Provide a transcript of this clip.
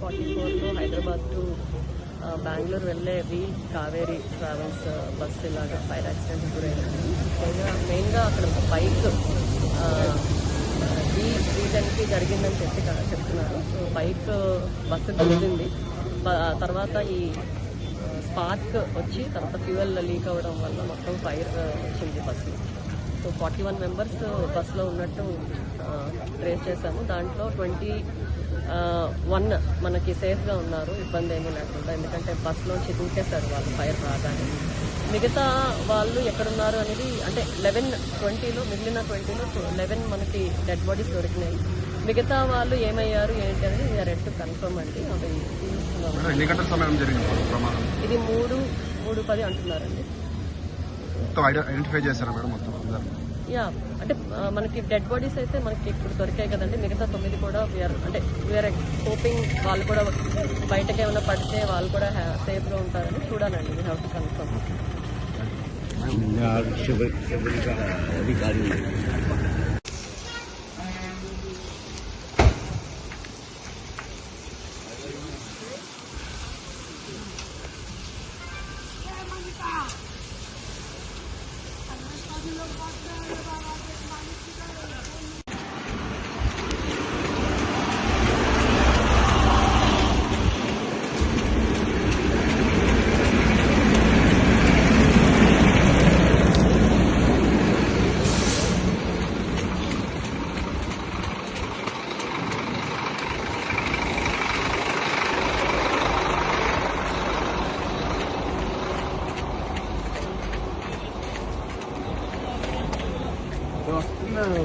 Forty ఫోర్లో Hyderabad to Bengaluru వెళ్ళే వీల్ కావేరి ట్రావెల్స్ బస్సు ఇలాగా ఫైర్ యాక్సిడెంట్ గురైంది మెయిన్గా మెయిన్గా అక్కడ ఒక బైక్ ఈ రీజన్కి జరిగిందని చెప్పి చెప్తున్నారు. సో బైక్ బస్సు గుద్దింది తర్వాత ఈ స్పార్క్ వచ్చి తర్వాత ఫ్యూయల్ లీక్ అవ్వడం వల్ల మొత్తం ఫైర్ వచ్చింది bus so forty one members బస్సులో ఉన్నట్టు ట్రేస్ చేశాము. దాంట్లో ట్వంటీ వన్ మనకి సేఫ్గా ఉన్నారు. ఇబ్బంది ఏమీ లేకుండా. ఎందుకంటే బస్సులోంచి దూకేశారు వాళ్ళు ఫైర్ రాగానే. మిగతా వాళ్ళు ఎక్కడున్నారు అనేది అంటే లెవెన్ ట్వంటీలో మిగిలిన ట్వంటీలో లెవెన్ మనకి డెడ్ బాడీస్ దొరికినాయి. మిగతా వాళ్ళు ఏమయ్యారు ఏంటి అనేది వీఆర్ ఎట్ కన్ఫర్మ్ అండి. ప్రమాదం? ఇది మూడు మూడు పది అంటున్నారండి. మొత్తం ఐడ- ఐడెంటిఫై చేశారా మేడం మొత్తం అందరూ. యా అంటే మనకి డెడ్ బాడీస్ అయితే మనకి ఇప్పుడు దొరికాయి కదండి. మిగతా తొమ్మిది కూడా వీఆర్ అంటే వీఆర్ హోపింగ్ వాళ్ళు కూడా బయటకి ఏమైనా పడితే వాళ్ళు కూడా సేఫ్గా ఉంటారని చూడాలండి. వీ హ్యావ్ టు కన్ఫర్మ్ వస్తున్నాడు.